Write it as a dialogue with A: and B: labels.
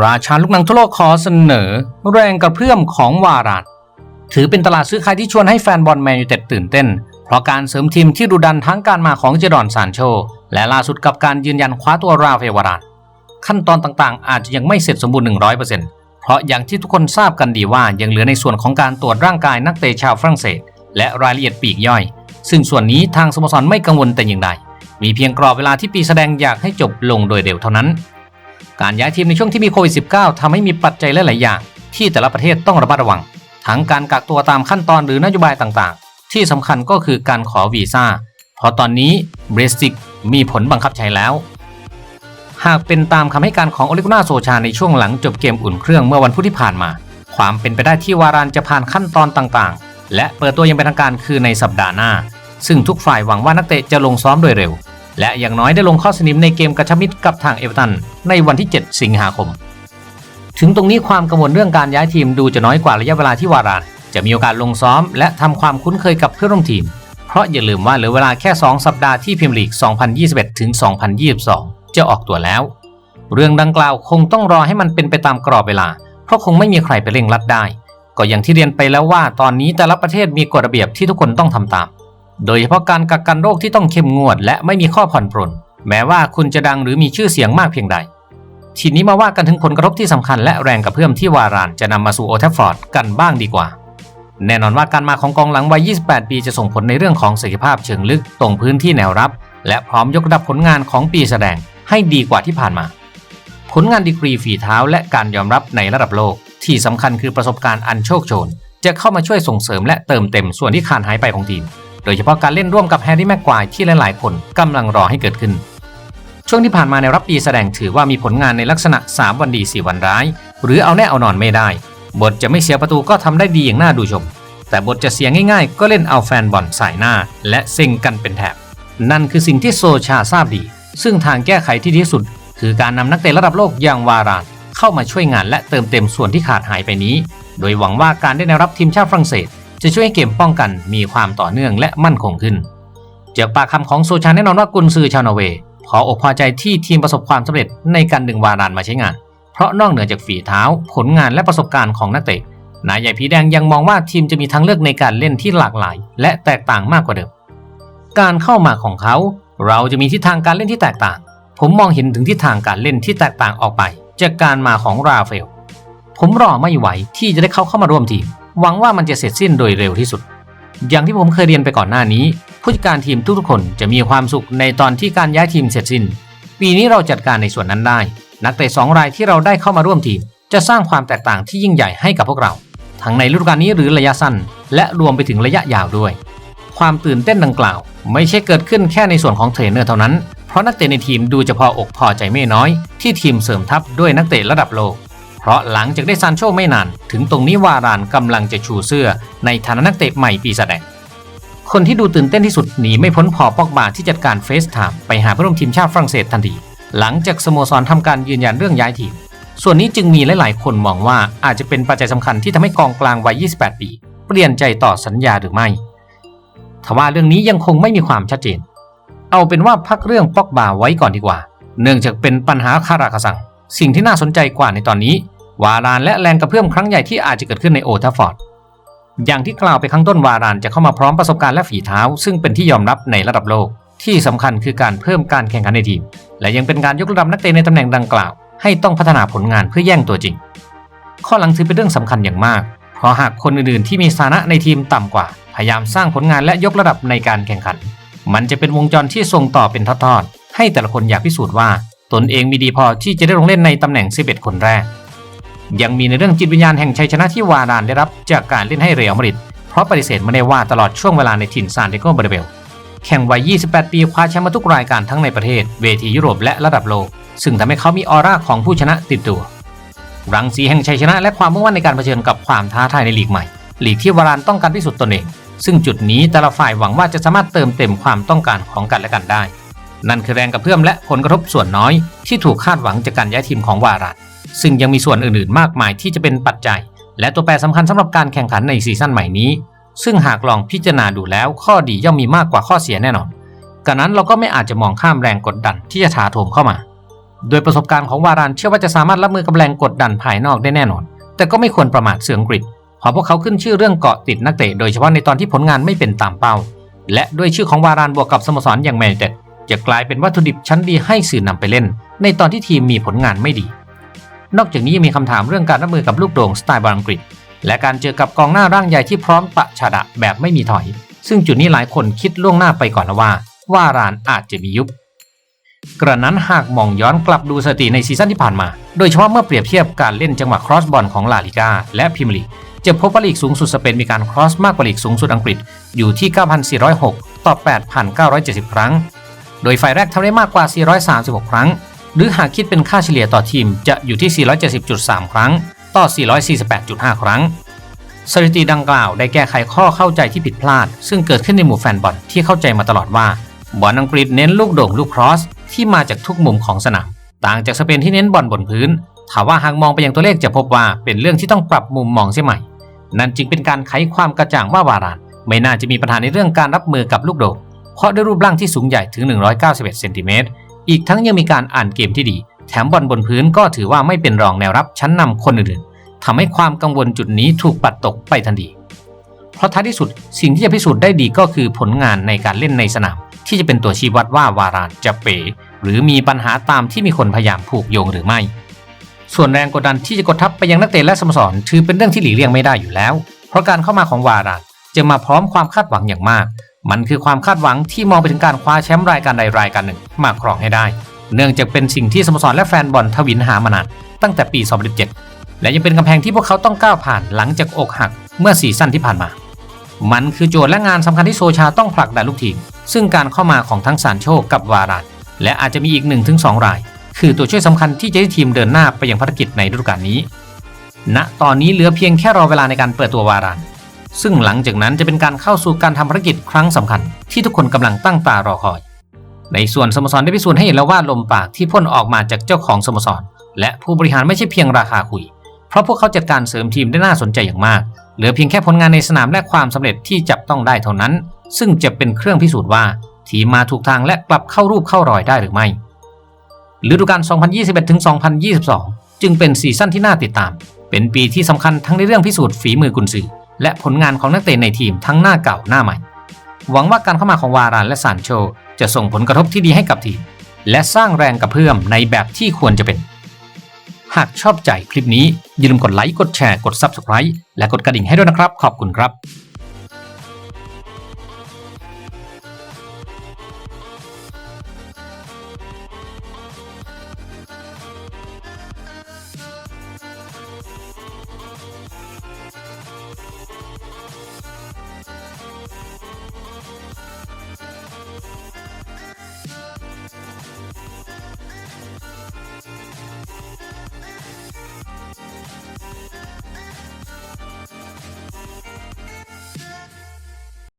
A: ราชาลูกหนังทั่วโลกขอเสนอ แรงกระเพื่อมของวารานถือเป็นตลาดซื้อขายที่ชวนให้แฟนบอลแมนยูเต็ดตื่นเต้น เพราะการเสริมทีมที่ดุดันทั้งการมาของเจดอนซานโช และล่าสุดกับการยืนยันคว้าตัวราเฟวารานขั้นตอนต่างๆ อาจจะยังไม่เสร็จสมบูรณ์ 100%เพราะอย่างที่ทุกคนทราบกันดีว่ายังเหลือในส่วนของการตรวจร่างกายนักเตะชาวฝรั่งเศส และรายละเอียดปีกย่อย ซึ่งส่วนนี้ทางสโมสรไม่กังวลแต่อย่างใดมีเพียงกรอบเวลาที่ปีแสดงอยากให้จบลงโดยเร็วเท่านั้น การย้ายทีมในช่วงที่มีโควิด -19 ทำให้มีปัจจัยหลาย ๆ อย่าง ที่แต่ละประเทศต้องระมัดระวัง ทั้งการกักตัวตามขั้นตอนหรือนโยบายต่าง ๆ ที่สำคัญก็คือการขอวีซ่า เพราะตอนนี้เบรสิกมีผลบังคับใช้แล้ว หากเป็นตามคำให้การของโอลิกนาโซชาในช่วงหลังจบเกมอุ่นเครื่องเมื่อวันพุธที่ผ่านมา ความเป็นไปได้ที่วารานจะผ่านขั้นตอนต่าง ๆ และเปิดตัวยังเป็นทางการคือในสัปดาห์หน้า ซึ่งทุกฝ่ายหวังว่านักเตะจะลงซ้อมโดยเร็ว และอย่างน้อยได้ลงข้อสนิมในเกมกระชับมิตรกับทางเอเวอร์ตันในวันที่ 7 สิงหาคม ถึงตรงนี้ความกังวลเรื่องการย้ายทีมดูจะน้อยกว่าระยะเวลาที่วาราน จะมีโอกาสลงซ้อม และทำความคุ้นเคยกับเพื่อนร่วมทีม เพราะอย่าลืมว่าเหลือเวลาแค่ 2 สัปดาห์ที่พรีเมียร์ลีก 2021 ถึง 2022 จะออกตัวแล้ว เรื่องดังกล่าวคงต้องรอให้มันเป็นไปตามกรอบเวลา เพราะคงไม่มีใครไปเร่งรัดได้ ก็อย่างที่เรียนไปแล้วว่า ตอนนี้แต่ละประเทศมีกฎระเบียบที่ทุกคนต้องทำตาม โดยเฉพาะการกักกันโรคที่ต้องเข้มงวด และไม่มีข้อผ่อนปรนแม้ว่าคุณจะดังหรือมีชื่อเสียงมากเพียงใด ทีนี้มาว่ากันถึงผลกระทบที่สำคัญและแรงกระเพื่อมที่วารานจะนำมาสู่โอแทัฟฟอร์ดกันบ้างดีกว่า แน่นอนว่าการมาของกองหลังวัย 28 ปีจะส่งผลในเรื่องของศักยภาพเชิงลึกตรงพื้นที่แนวรับ และพร้อมยกระดับผลงานของปีแสดงให้ดีกว่าที่ผ่านมา ผลงานดีกรีฝีเท้าและการยอมรับในระดับโลก ที่สำคัญคือประสบการณ์อันโชคโชน จะเข้ามาช่วยส่งเสริมและเติมเต็มส่วนที่ขาดหายไปของทีม โดยเฉพาะการเล่นร่วมกับแฮร์รี่แม็กควายที่หลายๆ คนกำลังรอให้เกิดขึ้น ช่วงที่ผ่านมาในรับปีแสดงถือว่ามีผลงานในลักษณะ 3 วันดี 4 วันร้าย หรือเอาแน่เอานอนไม่ได้ บทจะไม่เสียประตูก็ทำได้ดีอย่างน่าดูชม แต่บทจะเสียง่ายๆ ก็เล่นเอาแฟนบอลสายหน้า และเซ็งกันเป็นแถบ นั่นคือสิ่งที่โซชาทราบดี ซึ่งทางแก้ไขที่ดีที่สุด คือการนำนักเตะระดับโลกอย่างวารานเข้ามาช่วยงานและเติมเต็มส่วนที่ขาดหายไปนี้ โดยหวังว่าการได้แนวรับทีมชาติฝรั่งเศส จะช่วยให้เกมป้องกันมีความต่อเนื่องและมั่นคงขึ้น จากปากคำของโซชาแน่นอนว่ากุนซือชาวนอร์เวย์ขออกพอใจที่ทีมประสบความสำเร็จในการดึงวารานมาใช้งาน เพราะนอกเหนือจากฝีเท้า ผลงานและประสบการณ์ของนักเตะนายใหญ่ผีแดงยังมองว่าทีมจะมีทางเลือกในการเล่นที่หลากหลาย และแตกต่างมากกว่าเดิม การเข้ามาของเขา เราจะมีทิศทางการเล่นที่แตกต่าง ผมมองเห็นถึงทิศทางการเล่นที่แตกต่างออกไป จากการมาของราเฟล ผมรอไม่ไหวที่จะได้เขาเข้ามาร่วมทีม หวังว่ามันจะเสร็จสิ้นโดยเร็วที่สุด อย่างที่ผมเคยเรียนไปก่อนหน้านี้ ผู้จัดการทีมทุกๆคนจะมีความสุขในตอนที่การย้ายทีมเสร็จสิ้น ปีนี้เราจัดการในส่วนนั้นได้ นักเตะสองรายที่เราได้เข้ามาร่วมทีม จะสร้างความแตกต่างที่ยิ่งใหญ่ให้กับพวกเรา ทั้งในฤดูกาลนี้หรือระยะสั้น และรวมไปถึงระยะยาวด้วย ความตื่นเต้นดังกล่าว ไม่ใช่เกิดขึ้นแค่ในส่วนของเทรนเนอร์เท่านั้น เพราะนักเตะในทีมดูจะพออกพอใจไม่น้อย ที่ทีมเสริมทัพด้วยนักเตะระดับโลก เพราะหลังจากได้ซานโชไม่นาน ถึงตรงนี้วารานกำลังจะชูเสื้อในฐานะนักเตะใหม่ปีแสดง คนที่ดูตื่นเต้นที่สุดหนีไม่พ้นพอปอกบาที่จัดการเฟสไทม์ไปหาเพื่อนร่วมทีมชาติฝรั่งเศสทันทีหลังจากสโมสรทำการยืนยันเรื่องย้ายทีม ส่วนนี้จึงมีหลาย ๆ คนมองว่าอาจจะเป็นปัจจัยสำคัญที่ทำให้กองกลางวัย 28 ปี เปลี่ยนใจต่อสัญญาหรือไม่ทว่าเรื่องนี้ยังคงไม่มีความชัดเจน เอาเป็นว่าพักเรื่องปอกบาไว้ก่อนดีกว่า เนื่องจากเป็นปัญหาคาราคาซัง สิ่งที่น่าสนใจกว่าในตอนนี้ วารานและแรงกระเพื่อมครั้งใหญ่ที่อาจจะเกิดขึ้นในโอทัฟฟอร์ดอย่างที่กล่าวไปข้างต้นวารานจะเข้ามาพร้อมประสบการณ์และฝีเท้า ซึ่งเป็นที่ยอมรับในระดับโลก ที่สำคัญคือการเพิ่มการแข่งขันในทีม และยังเป็นการยกระดับนักเตะในตำแหน่งดังกล่าว ให้ต้องพัฒนาผลงานเพื่อแย่งตัวจริง ข้อหลังถือเป็นเรื่องสำคัญอย่างมาก เพราะหากคนอื่นๆที่มีสถานะในทีมต่ำกว่า พยายามสร้างผลงานและยกระดับในการแข่งขัน มันจะเป็นวงจรที่ส่งต่อเป็นทอดๆให้แต่ละคนอยากพิสูจน์ว่า ตนเองมีดีพอที่จะได้ลงเล่นในตำแหน่ง11คนแรก ยังมีในเรื่องจิตวิญญาณแห่งชัยชนะที่วารานได้รับจากการเล่นให้เรอัลมาดริดเพราะปฏิเสธไม่ได้ว่าตลอดช่วงเวลาในถิ่นซานเดโกเบร์เบล แข่งวัย 28 ปีคว้าแชมป์มาทุกรายการทั้งในประเทศ เวทียุโรปและระดับโลก ซึ่งทำให้เขามีออร่าของผู้ชนะติดตัว รังสีแห่งชัยชนะและความมุ่งมั่นในการเผชิญกับความท้าทายในลีกใหม่ลีกที่วารานต้องการพิสูจน์ตนเอง ซึ่งจุดนี้แต่ละฝ่ายหวังว่าจะสามารถเติมเต็มความต้องการของกันและกันได้ นั่นคือแรงกระเพื่อมและผลกระทบส่วนน้อยที่ถูกคาดหวังจากการย้ายทีมของวาราน ซึ่งยังมีส่วนอื่นๆ มากมายที่จะเป็นปัจจัย และตัวแปรสำคัญสำหรับการแข่งขันในซีซั่นใหม่นี้ ซึ่งหากลองพิจารณาดูแล้วข้อดีย่อมมีมากกว่าข้อเสียแน่นอนกันนั้นเราก็ไม่อาจจะมองข้ามแรงกดดันที่จะถาโถมเข้ามา โดยประสบการณ์ของวารานเชื่อว่าจะสามารถรับมือกับแรงกดดันภายนอกได้แน่นอน แต่ก็ไม่ควรประมาทเสืองกฤษเพราะพวกเขาขึ้นชื่อเรื่องเกาะติดนักเตะโดยเฉพาะในตอนที่ผลงานไม่เป็นตามเป้า และด้วยชื่อของวารานบวกกับสโมสรอย่างแมนยูไนเต็ดจะกลายเป็นวัตถุดิบชั้นดีให้สื่อนำไปเล่น ในตอนที่ทีมมีผลงานไม่ดี นอกจากนี้ยังมีคำถามเรื่องการรับมือกับลูกโด่งสไตล์บอลอังกฤษ และการเจอกับกองหน้าร่างใหญ่ที่พร้อมปะฉะดะแบบไม่มีถอย ซึ่งจุดนี้หลายคนคิดล่วงหน้าไปก่อนแล้วว่า ว่ารานอาจจะมียุบกระนั้นหากมองย้อนกลับดูสถิติในซีซั่นที่ผ่านมา โดยเฉพาะเมื่อเปรียบเทียบการเล่นจังหวะครอสบอลของลาลิกาและพรีเมียร์ลีจะพบว่าลีกสูงสุดสเปนมีการครอสมากกว่าลีกสูงสุดอังกฤษอยู่ที่ 9,406 ต่อ 8,970 ครั้ง โดยฝ่ายแรกทำได้มากกว่า 436 ครั้ง หรือหากคิดเป็นค่าเฉลี่ยต่อทีมจะอยู่ที่ 470.3 ครั้ง ต่อ 448.5 ครั้ง สถิติดังกล่าวได้แก้ไขข้อเข้าใจที่ผิดพลาด ซึ่งเกิดขึ้นในหมู่แฟนบอลที่เข้าใจมาตลอดว่าบอลอังกฤษเน้นลูกโด่งลูกครอสที่มาจากทุกมุมของสนามต่างจากสเปนที่เน้นบอลบนพื้นถามว่าหากมองไปยังตัวเลขจะพบว่าเป็นเรื่องที่ต้องปรับมุมมองเสียใหม่ นั่นจึงเป็นการไขความกระจ่างว่าวาราน ไม่น่าจะมีปัญหาในเรื่องการรับมือกับลูกโด่งเพราะด้วยรูปร่างที่สูงใหญ่ถึง 191 เซนติเมตร อีกทั้งยังมีการอ่านเกมที่ดี แถมบอลบนพื้นก็ถือว่าไม่เป็นรองแนวรับชั้นนำคนอื่นๆทำให้ความกังวลจุดนี้ถูกปัดตกไปทันที เพราะท้ายที่สุดสิ่งที่จะพิสูจน์ได้ดีก็คือผลงานในการเล่นในสนาม ที่จะเป็นตัวชี้วัดว่าวารานจะเป๋ หรือมีปัญหาตามที่มีคนพยายามผูกโยงหรือไม่ ส่วนแรงกดดันที่จะกดทับไปยังนักเตะและสโมสรถือเป็นเรื่องที่หลีกเลี่ยงไม่ได้อยู่แล้ว เพราะการเข้ามาของวารานจะมาพร้อมความคาดหวังอย่างมาก มันคือความคาดหวังที่มองไปถึงการคว้าแชมป์รายการใดรายการหนึ่งมาครองให้ได้ เนื่องจากเป็นสิ่งที่สโมสรและแฟนบอลทวินหามานานตั้งแต่ปี 2017 และยังเป็นกำแพงที่พวกเขาต้องก้าวผ่านหลังจากอกหักเมื่อซีซั่นที่ผ่านมา มันคือโจทย์และงานสำคัญที่โซชาต้องผลักดันลูกทีม ซึ่งการเข้ามาของทั้งซานโชคกับวารานและอาจจะมีอีก 1-2 ราย คือตัวช่วยสำคัญที่จะให้ทีมเดินหน้าไปยังภารกิจในฤดูกาลนี้ ณ ตอนนี้เหลือเพียงแค่รอเวลาในการเปิดตัววาราน ซึ่งหลังจากนั้นจะเป็นการเข้าสู่การทำภารกิจครั้งสำคัญ ที่ทุกคนกำลังตั้งตารอคอย ในส่วนสโมสรได้พิสูจน์ให้เห็นแล้วว่าลมปากที่พ่นออกมาจากเจ้าของสโมสร และผู้บริหารไม่ใช่เพียงราคาคุย เพราะพวกเขาจัดการเสริมทีมได้น่าสนใจอย่างมาก เหลือเพียงแค่ผลงานในสนามและความสำเร็จที่จับต้องได้เท่านั้น ซึ่งจะเป็นเครื่องพิสูจน์ว่าทีมมาถูกทางและกลับเข้ารูปเข้ารอยได้หรือไม่ฤดูกาล 2021-2022 จึงเป็นซีซั่นที่น่าติดตาม เป็นปีที่สำคัญทั้งในเรื่องพิสูจน์ฝีมือกุนซือ และผลงานของนักเตะในทีมทั้งหน้าเก่าหน้าใหม่ หวังว่าการเข้ามาของวารานและซานโช จะส่งผลกระทบที่ดีให้กับทีม และสร้างแรงกระเพื่อมในแบบที่ควรจะเป็น หากชอบใจคลิปนี้อย่าลืมกดไลค์กดแชร์กด Subscribe และกดกระดิ่งให้ด้วยนะครับ ขอบคุณครับ